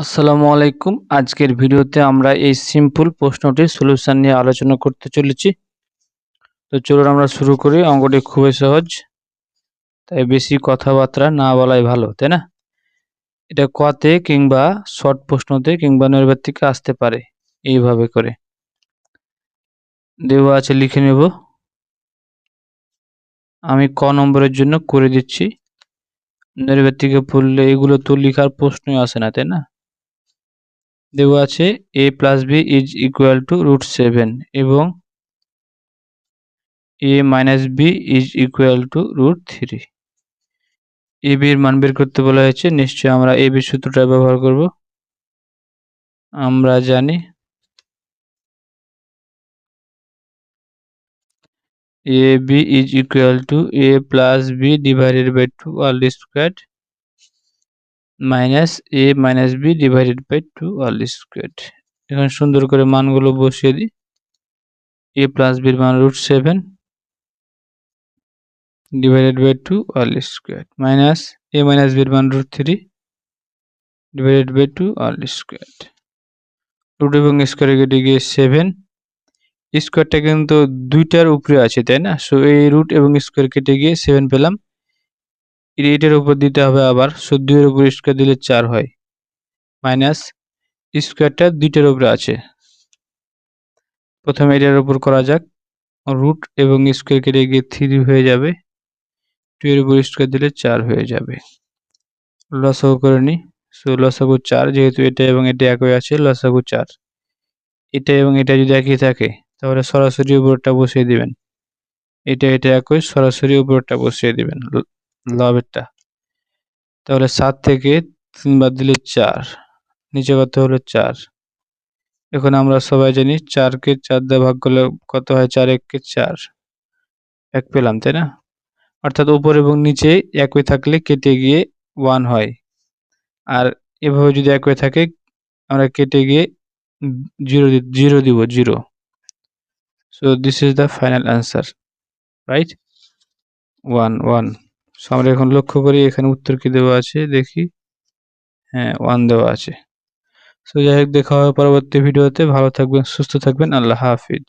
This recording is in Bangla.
আসসালামু আলাইকুম। আজকের ভিডিওতে আমরা এই সিম্পল প্রশ্নটির সলিউশন নিয়ে আলোচনা করতে চলেছি। তো চলুন আমরা শুরু করি। অঙ্কটি খুবই সহজ, তাই বেশি কথাবার্তা না বলাই ভালো, তাই না? এটা কতে কিংবা শর্ট প্রশ্নতে কিংবা নৈর্ব্যক্তিকে আসতে পারে, এইভাবে করে। দেওয়া আছে লিখে নেব। আমি ক নম্বরের জন্য করে দিচ্ছি। নৈর্ব্যক্তিকে পড়লে এগুলো তো লেখার প্রশ্নই আসে না, তাই না? দেওয়া আছে A plus B is equal to root seven এবং A minus B is equal to root three A বির মান বের করতে বলা হয়েছে, নিশ্চয়ই আমরা এ বি সূত্রটা ব্যবহার করব। আমরা জানি A B is equal to A plus B divided by two whole square minus A minus B divided by two whole square এখন সুন্দর করে মানগুলো বসিয়ে দিই। এ প্লাস বির মান root seven divided by two whole square minus A minus বির মান root three divided by two whole square root এবং স্কোয়ারে কেটে গিয়ে সেভেন স্কোয়ারটা কিন্তু দুইটার উপরে আছে, তাই না? সো এই রুট এবং স্কোয়ার কেটে গিয়ে সেভেন পেলাম। এইটার উপর দিতে হবে আবার সো দুইয়ের উপর স্কোয়ার দিলে চার হয়। মাইনাস স্কোয়ারটা দুইটার উপরে আছে। প্রথমে এটার উপর করা যাক। রুট এবং স্কোয়ার কেটে গিয়ে থ্রি হয়ে যাবে। টু এর উপর স্কোয়ার দিলে চার হয়ে যাবে। লসাগু করে নিই সো, লসাগু চার, যেহেতু এটা এবং এটা একই আছে, লসাগু চার। এটা এবং এটা যদি একই থাকে, তাহলে সরাসরি উপরটা বসিয়ে দিবেন। এটা এটা একই, সরাসরি উপরটা বসিয়ে দিবেন। লবেরটা তাহলে সাত থেকে তিন বাদ দিলে চার। নিচে কত হলো? চার। এখন আমরা সবাই জানি চারকে চার দিয়ে ভাগ করলে কত হয়? চার এককে চার। এক পেলাম, তাই না? অর্থাৎ উপর এবং নিচে একই থাকলে কেটে গিয়ে ওয়ান হয়। আর এভাবে যদি একই থাকে, আমরা কেটে গিয়ে জিরো জিরো দিব zero so this is the final answer right one one আমরা এখন লক্ষ্য করি এখানে উত্তর কি দেওয়া আছে? দেখি। হ্যাঁ ওয়ান দেওয়া আছে। সো যাই হোক, দেখা হবে পরবর্তী ভিডিওতে। ভালো থাকবেন, সুস্থ থাকবেন। আল্লাহ হাফিজ।